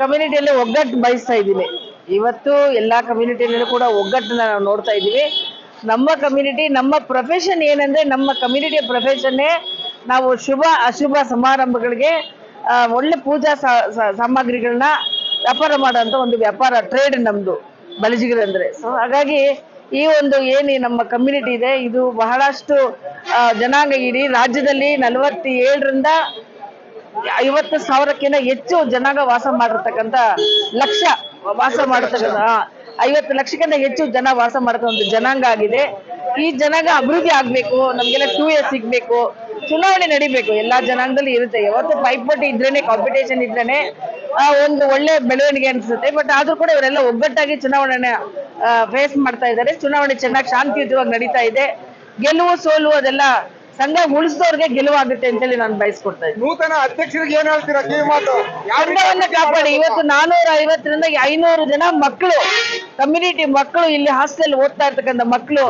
ಕಮ್ಯುನಿಟಿಯಲ್ಲಿ ಒಗ್ಗಟ್ಟು ಬಯಸ್ತಾ ಇದ್ದೀನಿ. ಇವತ್ತು ಎಲ್ಲಾ ಕಮ್ಯುನಿಟಿಯಲ್ಲೂ ಕೂಡ ಒಗ್ಗಟ್ಟನ್ನ ನಾವು ನೋಡ್ತಾ ಇದ್ದೀವಿ. ನಮ್ಮ ಕಮ್ಯುನಿಟಿ ನಮ್ಮ ಪ್ರೊಫೆಷನ್ ಏನಂದ್ರೆ ನಮ್ಮ ಕಮ್ಯುನಿಟಿಯ ಪ್ರೊಫೆಷನ್ನೇ ನಾವು ಶುಭ, ಅಶುಭ ಸಮಾರಂಭಗಳಿಗೆ ಒಳ್ಳೆ ಪೂಜಾ ಸಾಮಗ್ರಿಗಳನ್ನ ವ್ಯಾಪಾರ ಮಾಡೋಂಥ ಒಂದು ವ್ಯಾಪಾರ ಟ್ರೇಡ್ ನಮ್ದು ಬಲಜಿಗರ ಅಂದ್ರೆ. ಸೊ ಹಾಗಾಗಿ ಈ ಒಂದು ಏನು ನಮ್ಮ ಕಮ್ಯುನಿಟಿ ಇದೆ, ಇದು ಬಹಳಷ್ಟು ಜನಾಂಗ ಇಡೀ ರಾಜ್ಯದಲ್ಲಿ ನಲವತ್ತೇಳರಿಂದ ಐವತ್ತು ಸಾವಿರಕ್ಕಿಂತ ಹೆಚ್ಚು ಜನಾಂಗ ವಾಸ ಮಾಡಿರ್ತಕ್ಕಂಥ ಲಕ್ಷ ವಾಸ ಮಾಡತಕ್ಕಂಥ ಐವತ್ತು ಲಕ್ಷಕ್ಕಿಂತ ಹೆಚ್ಚು ಜನ ವಾಸ ಒಂದು ಜನಾಂಗ ಆಗಿದೆ. ಈ ಜನಾಂಗ ಅಭಿವೃದ್ಧಿ ಆಗ್ಬೇಕು, ನಮ್ಗೆಲ್ಲ ಟೂ ಇಯರ್ಸ್ ಸಿಗ್ಬೇಕು, ಚುನಾವಣೆ ನಡಿಬೇಕು, ಎಲ್ಲಾ ಜನಾಂಗದಲ್ಲಿ ಇರುತ್ತೆ. ಯಾವತ್ತು ಪೈಪೋಟಿ ಇದ್ರೇನೆ ಕಾಂಪಿಟೇಷನ್ ಇದ್ರೇನೆ ಒಂದು ಒಳ್ಳೆ ಬೆಳವಣಿಗೆ ಅನ್ಸುತ್ತೆ. ಬಟ್ ಆದ್ರೂ ಕೂಡ ಇವರೆಲ್ಲ ಒಗ್ಗಟ್ಟಾಗಿ ಚುನಾವಣೆನ ಫೇಸ್ ಮಾಡ್ತಾ ಇದ್ದಾರೆ. ಚುನಾವಣೆ ಚೆನ್ನಾಗಿ ಶಾಂತಿಯುತವಾಗಿ ನಡೀತಾ ಇದೆ. ಗೆಲುವು ಸೋಲು ಅದೆಲ್ಲ ಸಂಘ ಉಳಿಸಿದವ್ರಿಗೆ ಗೆಲುವಾಗುತ್ತೆ ಅಂತೇಳಿ ನಾನು ಬಯಸ್ಕೊಡ್ತಾ ಇದ್ದೀನಿ. ನೂತನ ಅಧ್ಯಕ್ಷರಿಗೆ ಏನ್ ಹೇಳ್ತೀರಾ ಕಿವಿ ಮಾತು? ಸಂಘವನ್ನ ಕಾಪಾಡಿ. ಇವತ್ತು ನಾನೂರ ಐವತ್ತರಿಂದ ಐನೂರು ಜನ ಮಕ್ಕಳು ಕಮ್ಯುನಿಟಿ ಮಕ್ಕಳು ಇಲ್ಲಿ ಹಾಸ್ಟೆಲ್ ಓದ್ತಾ ಇರ್ತಕ್ಕಂಥ ಮಕ್ಕಳು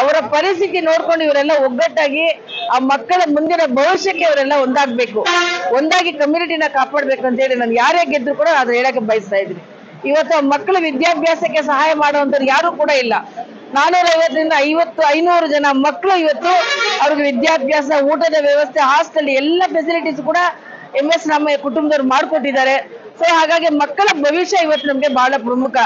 ಅವರ ಪರಿಸ್ಥಿತಿ ನೋಡ್ಕೊಂಡು ಇವರೆಲ್ಲ ಒಗ್ಗಟ್ಟಾಗಿ ಆ ಮಕ್ಕಳ ಮುಂದಿನ ಭವಿಷ್ಯಕ್ಕೆ ಇವರೆಲ್ಲ ಒಂದಾಗ್ಬೇಕು. ಒಂದಾಗಿ ಕಮ್ಯುನಿಟಿನ ಕಾಪಾಡ್ಬೇಕು ಅಂತ ಹೇಳಿ ನಾನು ಯಾರೇ ಗೆದ್ರು ಕೂಡ ಅದು ಹೇಳಕ್ಕೆ ಬಯಸ್ತಾ ಇದ್ದೀನಿ. ಇವತ್ತು ಮಕ್ಕಳ ವಿದ್ಯಾಭ್ಯಾಸಕ್ಕೆ ಸಹಾಯ ಮಾಡುವಂತವ್ರು ಯಾರು ಕೂಡ ಇಲ್ಲ. ನಾನೂರ ಐವತ್ತರಿಂದ ಐವತ್ತು, ಐನೂರು ಜನ ಮಕ್ಕಳು ಇವತ್ತು ಅವ್ರಿಗೆ ವಿದ್ಯಾಭ್ಯಾಸ, ಊಟದ ವ್ಯವಸ್ಥೆ, ಹಾಸ್ಟೆಲ್ ಎಲ್ಲ ಫೆಸಿಲಿಟೀಸ್ ಕೂಡ ಎಂ ಎಸ್ ರಾಮಯ್ಯ ಕುಟುಂಬದವ್ರು ಮಾಡಿಕೊಟ್ಟಿದ್ದಾರೆ. ಸೊ ಹಾಗಾಗಿ ಮಕ್ಕಳ ಭವಿಷ್ಯ ಇವತ್ತು ನಮ್ಗೆ ಬಹಳ ಪ್ರಮುಖ.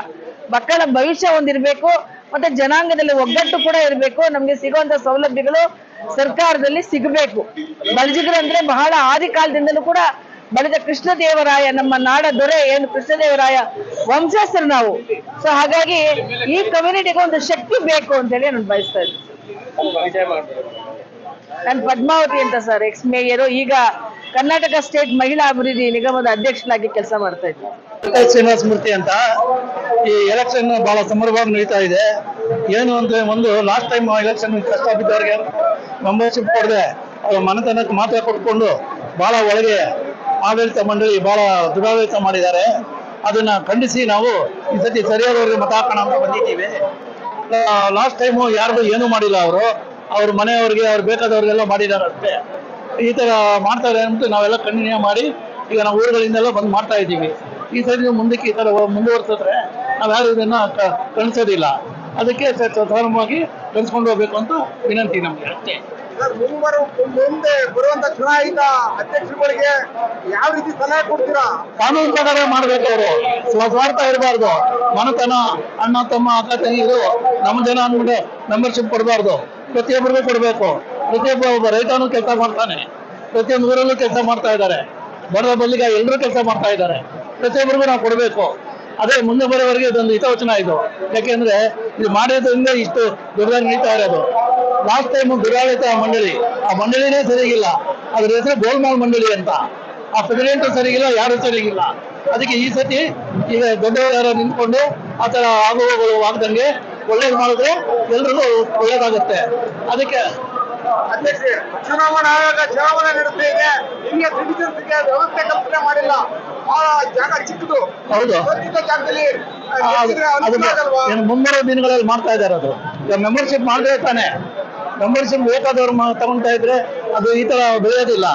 ಮಕ್ಕಳ ಭವಿಷ್ಯ ಒಂದಿರಬೇಕು ಮತ್ತೆ ಜನಾಂಗದಲ್ಲಿ ಒಗ್ಗಟ್ಟು ಕೂಡ ಇರಬೇಕು, ನಮ್ಗೆ ಸಿಗುವಂತ ಸೌಲಭ್ಯಗಳು ಸರ್ಕಾರದಲ್ಲಿ ಸಿಗಬೇಕು. ಬಲ್ಜಿಗರು ಅಂದ್ರೆ ಬಹಳ ಆದಿ ಕಾಲದಿಂದಲೂ ಕೂಡ ಬಳಿದ ಕೃಷ್ಣದೇವರಾಯ, ನಮ್ಮ ನಾಡ ದೊರೆ ಏನು ಕೃಷ್ಣದೇವರಾಯ ವಂಶಸ್ಥರು ನಾವು. ಸೊ ಹಾಗಾಗಿ ಈ ಕಮ್ಯುನಿಟಿಗೆ ಒಂದು ಶಕ್ತಿ ಬೇಕು ಅಂತೇಳಿ ನಾನು ಬಯಸ್ತಾ ಇದ್ದೀನಿ. ನಾನು ಪದ್ಮಾವತಿ ಅಂತ ಸರ್ ಎಕ್ಸ್ ಮೇಯರು ಈಗ ಕರ್ನಾಟಕ ಸ್ಟೇಟ್ ಮಹಿಳಾ ಅಭಿವೃದ್ಧಿ ನಿಗಮದ ಅಧ್ಯಕ್ಷನಾಗಿ ಕೆಲಸ ಮಾಡ್ತಾ ಇದ್ದೀನಿ. ಶ್ರೀನಿವಾಸ ಮೂರ್ತಿ ಅಂತ, ಈ ಎಲೆಕ್ಷನ್ ಬಹಳ ಸಮರವಾಗಿ ನಡೀತಾ ಇದೆ. ಏನು ಅಂದ್ರೆ ಒಂದು ಲಾಸ್ಟ್ ಟೈಮ್ ಎಲೆಕ್ಷನ್ ಕಷ್ಟ ಬಿದ್ದವ್ರಿಗೆ ಮೆಂಬರ್ಶಿಪ್ ಕೊಡದೆ, ಅವ್ರ ಮನೆತನಕ್ಕೆ ಮಾತ್ರ ಕೊಟ್ಕೊಂಡು ಬಹಳ ಒಳಗೆ ಆಡಳಿತ ಮಂಡಳಿ ಬಹಳ ದುರಾಡಳಿತ ಮಾಡಿದ್ದಾರೆ. ಅದನ್ನ ಖಂಡಿಸಿ ನಾವು ಈ ಸತಿ ಸರಿಯಾದವ್ರಿಗೆ ಮತ ಹಾಕೋಣ ಅಂತ ಬಂದಿದ್ದೀವಿ. ಲಾಸ್ಟ್ ಟೈಮು ಯಾರಿಗೂ ಏನೂ ಮಾಡಿಲ್ಲ ಅವರು. ಅವ್ರ ಮನೆಯವ್ರಿಗೆ, ಅವ್ರು ಬೇಕಾದವ್ರಿಗೆಲ್ಲ ಮಾಡಿದ್ದಾರೆ ಅಷ್ಟೇ. ಈ ತರ ಮಾಡ್ತಾರೆ ಅಂತ ನಾವೆಲ್ಲ ಕಂಟಿನ್ಯೂ ಮಾಡಿ ಈಗ ನಾವು ಊರುಗಳಿಂದೆಲ್ಲ ಬಂದು ಮಾಡ್ತಾ ಇದ್ದೀವಿ. ಈ ಸರಿ ಮುಂದಕ್ಕೆ ಈ ತರ ಮುಂದುವರ್ಸಿದ್ರೆ ನಾವು ಯಾರು ಇದನ್ನ ಕಳಿಸೋದಿಲ್ಲ ಅದಕ್ಕೆ ಸಾಧಾರಣವಾಗಿ ಕಳಿಸ್ಕೊಂಡು ಹೋಗ್ಬೇಕು ಅಂತ ವಿನಂತಿ ನಮ್ಗೆ. ಅಷ್ಟೇ. ಮುಂದೆ ಬರುವಂತ ಚುನಾಯಿತ ಅಧ್ಯಕ್ಷರುಗಳಿಗೆ ಯಾವ ರೀತಿ ಸಲಹೆ ಕೊಡ್ತೀರಾ? ಕಾನೂನು ಪ್ರಕಾರ ಮಾಡ್ಬೇಕು ಅವರು. ಸ್ವಸ್ವಾರ್ಥ ಇರಬಾರ್ದು. ಮನತನ ಅಣ್ಣ ತಮ್ಮ ಅಕ್ಕ ತಂಗಿರು ನಮ್ಮ ಜನ ಅಂದ್ಬಿಟ್ಟು ಮೆಂಬರ್ಶಿಪ್ ಕೊಡಬಾರ್ದು. ಪ್ರತಿಯೊಬ್ಬರಿಗೂ ಕೊಡಬೇಕು. ಪ್ರತಿಯೊಬ್ಬ ಒಬ್ಬ ರೈತನು ಕೆಲಸ ಮಾಡ್ತಾನೆ. ಪ್ರತಿಯೊಂದು ಊರಲ್ಲೂ ಕೆಲಸ ಮಾಡ್ತಾ ಇದ್ದಾರೆ. ಬಡವ ಬಲ್ಲಿಗ ಎಲ್ಲರೂ ಕೆಲಸ ಮಾಡ್ತಾ ಇದ್ದಾರೆ. ಪ್ರತಿಯೊಬ್ಬರಿಗೂ ನಾವು ಕೊಡಬೇಕು. ಅದೇ ಮುಂದೆ ಬರೋವರೆಗೆ ಇದೊಂದು ಹಿತವಚನ ಇದು. ಯಾಕೆಂದ್ರೆ ಇದು ಮಾಡಿದ್ರಿಂದ ಇಷ್ಟು ದುರ್ದಾಗಿ ನಡೀತಾ ಇರೋದು. ಲಾಸ್ಟ್ ಟೈಮ್ ದುರಾಡಳಿತ ಮಂಡಳಿ. ಆ ಮಂಡಳಿನೇ ಸರಿಗಿಲ್ಲ. ಅದ್ರ ಹೆಸರು ಗೋಲ್ಮಾಲ್ ಮಂಡಳಿ ಅಂತ. ಆ ಪ್ರೆಸಿಡೆಂಟ್ ಸರಿಗಿಲ್ಲ, ಯಾರು ಸರಿಗಿಲ್ಲ. ಅದಕ್ಕೆ ಈ ಸತಿ ಈಗ ದೊಡ್ಡವರ ನಿಂತ್ಕೊಂಡು ಆ ತರ ಆಗುವಗಳು ಆಗ್ದಂಗೆ ಒಳ್ಳೇದು ಮಾಡಿದ್ರೆ ಎಲ್ರಿಗೂ ಒಳ್ಳೇದಾಗುತ್ತೆ. ಅದಕ್ಕೆ ಅಧ್ಯಕ್ಷ ಚುನಾವಣಾ ಆಯೋಗ ಚುನಾವಣೆ ನಡೆಸ್ತಾ ಇದೆ. ಹಿರಿಯ ಸಿಟಿಸನ್ಸ್ಗೆ ವ್ಯವಸ್ಥೆ ಕಲ್ಪನೆ ಮಾಡಿಲ್ಲ. ಬಹಳ ಜಾಗ ಚಿಕ್ಕದು. ಹೌದು. ಚಿಕ್ಕ ಜಾಗದಲ್ಲಿ ಮುಂಬರುವ ದಿನಗಳಲ್ಲಿ ಮಾಡ್ತಾ ಇದ್ದಾರೆ ಅದು. ಮೆಂಬರ್ಶಿಪ್ ಮಾಡಿದ್ರೆ ತಾನೆ. ಮೆಂಬರ್ಶಿಪ್ ಬೇಕಾದವ್ರು ತಗೊಂತಾ ಇದ್ರೆ ಅದು ಈ ತರ ಬೆಳೆಯೋದಿಲ್ಲ.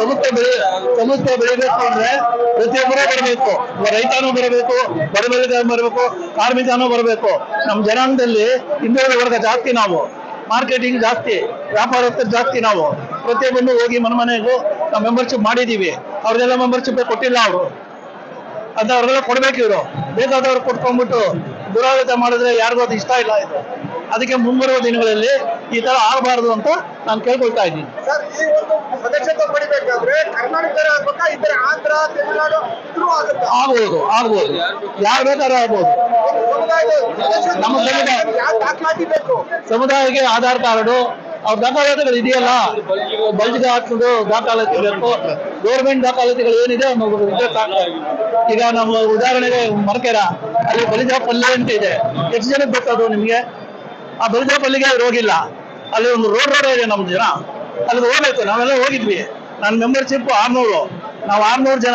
ಸಂಸ್ಥೆ ಬೆಳೆ ಸಂಸ್ಥೆ ಬೆಳಿಬೇಕು ಅಂದ್ರೆ ಪ್ರತಿಯೊಬ್ಬರೂ ಬರಬೇಕು. ರೈತನೂ ಬರಬೇಕು ಬಡಬಲಿಗ ಬರಬೇಕು ಕಾರ್ಮಿಕನೂ ಬರಬೇಕು. ನಮ್ಮ ಜನಾಂಗದಲ್ಲಿ ಹಿಂದುಳಿದ ವರ್ಗ ಜಾಸ್ತಿ ನಾವು. ಮಾರ್ಕೆಟಿಂಗ್ ಜಾಸ್ತಿ ವ್ಯಾಪಾರಸ್ಥರು ಜಾಸ್ತಿ ನಾವು. ಪ್ರತಿಯೊಬ್ಬನು ಹೋಗಿ ಮನೆ ಮನೆಗೂ ನಾವು ಮೆಂಬರ್ಶಿಪ್ ಮಾಡಿದ್ದೀವಿ ಅವ್ರದೆಲ್ಲ ಮೆಂಬರ್ಶಿಪ್ ಕೊಟ್ಟಿಲ್ಲ ಅವರು. ಅದನ್ನ ಅವ್ರಿಗೆಲ್ಲ ಕೊಡ್ಬೇಕು ಇವರು. ಬೇಕಾದವ್ರು ಕೊಟ್ಕೊಂಡ್ಬಿಟ್ಟು ದುರಾಡಳಿತ ಮಾಡಿದ್ರೆ ಯಾರಿಗೂ ಅದು ಇಷ್ಟ ಇಲ್ಲ ಇದು. ಅದಕ್ಕೆ ಮುಂಬರುವ ದಿನಗಳಲ್ಲಿ ಈ ತರ ಆಗಬಾರದು ಅಂತ ನಾನು ಕೇಳ್ಕೊಳ್ತಾ ಇದ್ದೀನಿ. ಸರ್ ಈ ಒಂದು ಸದಸ್ಯತ್ವ ಪಡಿಬೇಕಾದ್ರೆ ಆಗ್ಬೇಕಾ? ಇದ್ರೆ ಆಂಧ್ರ ತಮಿಳುನಾಡು ಇದ್ರೂ ಆಗುತ್ತಾ? ಆಗ್ಬೋದು ಆಗ್ಬೋದು. ಯಾರು ಬೇಕಾದ್ರೆ ಆಗ್ಬೋದು. ನಮ್ಮ ಸಮುದಾಯ- ಯಾವ ದಾಖಲಾತಿ ಬೇಕು? ಸಮುದಾಯಕ್ಕೆ ಆಧಾರ್ ಕಾರ್ಡು ಅವ್ರ ದಾಖಲಾತಿಗಳು ಇದೆಯಲ್ಲ? ಬಲ್ಜಿಗೆ ಹಾಕೊಂಡು ದಾಖಲಾತಿ ಬೇಕು ಗೌರ್ಮೆಂಟ್ ದಾಖಲಾತಿಗಳು ಏನಿದೆ. ಈಗ ನಮ್ಮ ಉದಾಹರಣೆಗೆ ಮರಕೆರ ಅಲ್ಲಿ ಬಲಿಜ ಪಲ್ಯ ಅಂತ ಇದೆ. ಎಷ್ಟು ಜನಕ್ಕೆ ಗೊತ್ತದು ನಿಮ್ಗೆ? ಆ ಬಲಿಜ ಪಲ್ಲಿಗೆ ಅವ್ರು ಹೋಗಿಲ್ಲ. ಅಲ್ಲಿ ಒಂದು ರೋಡ್ ರೋಡ್ ಇದೆ ನಮ್ಮ ಜನ. ಅಲ್ಲಿ ಹೋಗ್ಬೇಕು, ನಾವೆಲ್ಲ ಹೋಗಿದ್ವಿ. ನನ್ನ ಮೆಂಬರ್ಶಿಪ್ ಆರ್ನೂರು. ನಾವು ಆರ್ನೂರು ಜನ.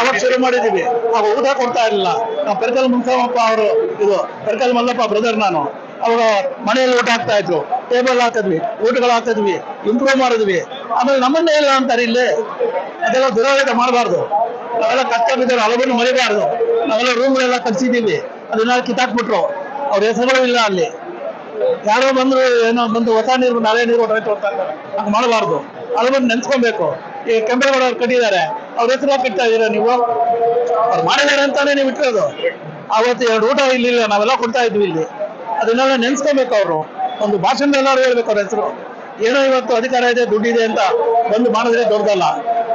ಅವಾಗ ಶುರು ಮಾಡಿದ್ದೀವಿ. ಅವಾಗ ಊಟ ಕೊಡ್ತಾ ಇರಲಿಲ್ಲ. ನಾವು ಪೆರ್ಕಲ್ ಮುನ್ಸಮಪ್ಪ ಅವರು, ಇದು ಪೆರ್ಕಲ್ ಮಲ್ಲಪ್ಪ ಬ್ರದರ್ ನಾನು. ಅವಾಗ ಮನೆಯಲ್ಲಿ ಊಟ ಹಾಕ್ತಾ ಇದ್ರು. ಟೇಬಲ್ ಹಾಕಿದ್ವಿ, ಊಟಗಳು ಹಾಕಿದ್ವಿ ಇಂಪ್ರೂವ್ ಮಾಡಿದ್ವಿ. ಆಮೇಲೆ ನಮ್ಮನ್ನೇ ಇಲ್ಲ ಅಂತಾರೆ ಇಲ್ಲಿ. ಅದೆಲ್ಲ ದುರಾಡಳಿತ ಮಾಡಬಾರ್ದು. ನಾವೆಲ್ಲ ಕಷ್ಟ ಬಿದ್ದರು ಹಲವನ್ನು ಮರಿಬಾರ್ದು. ನಾವೆಲ್ಲ ರೂಮ್ಗಳೆಲ್ಲ ಕಟ್ಸಿದೀವಿ ಅದನ್ನ ಕಿತ್ತಾಕ್ಬಿಟ್ರು. ಅವ್ರ ಹೆಸರು ಇಲ್ಲ ಅಲ್ಲಿ. ಯಾರೋ ಬಂದ್ರು, ಏನೋ ಬಂದು ಹೊಸ ನೀರು, ನಾಳೆ ನೀರು ರೈತ ಹೋಗ್ತಾ ಇದ್ದಾರೆ ಹಂಗೆ ಮಾಡಬಾರ್ದು. ಹಲವನ್ನು ನೆನ್ಸ್ಕೊಬೇಕು. ಈ ಕೆಂಪೇಗೌಡ ಅವ್ರು ಕಟ್ಟಿದ್ದಾರೆ. ಅವ್ರ ಹೆಸರು ಕಟ್ತಾ ಇದೀರ ನೀವು? ಅವ್ರು ಮಾಡಿದ್ದಾರೆ ಅಂತಾನೆ ನೀವು ಇಟ್ಟಿರೋದು. ಅವತ್ತು ಎರಡು ಊಟ ಇಲ್ಲಿಲ್ಲ ನಾವೆಲ್ಲ ಕೊಡ್ತಾ ಇದ್ವಿ ಇಲ್ಲಿ. ಅದನ್ನೆಲ್ಲ ನೆನ್ಸ್ಕೊಬೇಕು ಅವರು. ಒಂದು ಭಾಷಣ ಎಲ್ಲರೂ ಹೇಳ್ಬೇಕು ಅವ್ರ ಹೆಸರು. ಏನೋ ಇವತ್ತು ಅಧಿಕಾರ ಇದೆ ದುಡ್ಡಿದೆ ಅಂತ ಬಂದು ಮಾಡಿದ್ರೆ ದೊಡ್ಡದಲ್ಲ.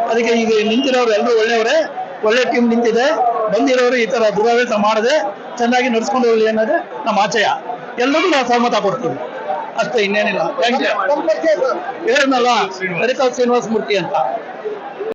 ಅದಕ್ಕೆ ಈಗ ನಿಂತಿರೋರು ಎಲ್ಲರೂ ಒಳ್ಳೆಯವರೇ, ಒಳ್ಳೆ ಟೀಮ್ ನಿಂತಿದೆ. ಬಂದಿರೋರು ಈ ತರ ದುರಾವೇಶ ಮಾಡದೆ ಚೆನ್ನಾಗಿ ನಡ್ಸ್ಕೊಂಡು ಹೋಗ್ಲಿ ಅನ್ನೋದೇ ನಮ್ಮ ಆಶಯ ಎಲ್ಲರಿಗೂ ನಾವು ಸಹಮತ ಕೊಡ್ತೀವಿ ಅಷ್ಟೇ ಇನ್ನೇನಿಲ್ಲ. Thank you. ಸರ್ ಹೇಳಿದ್ನಲ್ಲ ಹರಿತಾ ಶ್ರೀನಿವಾಸ ಮೂರ್ತಿ ಅಂತ.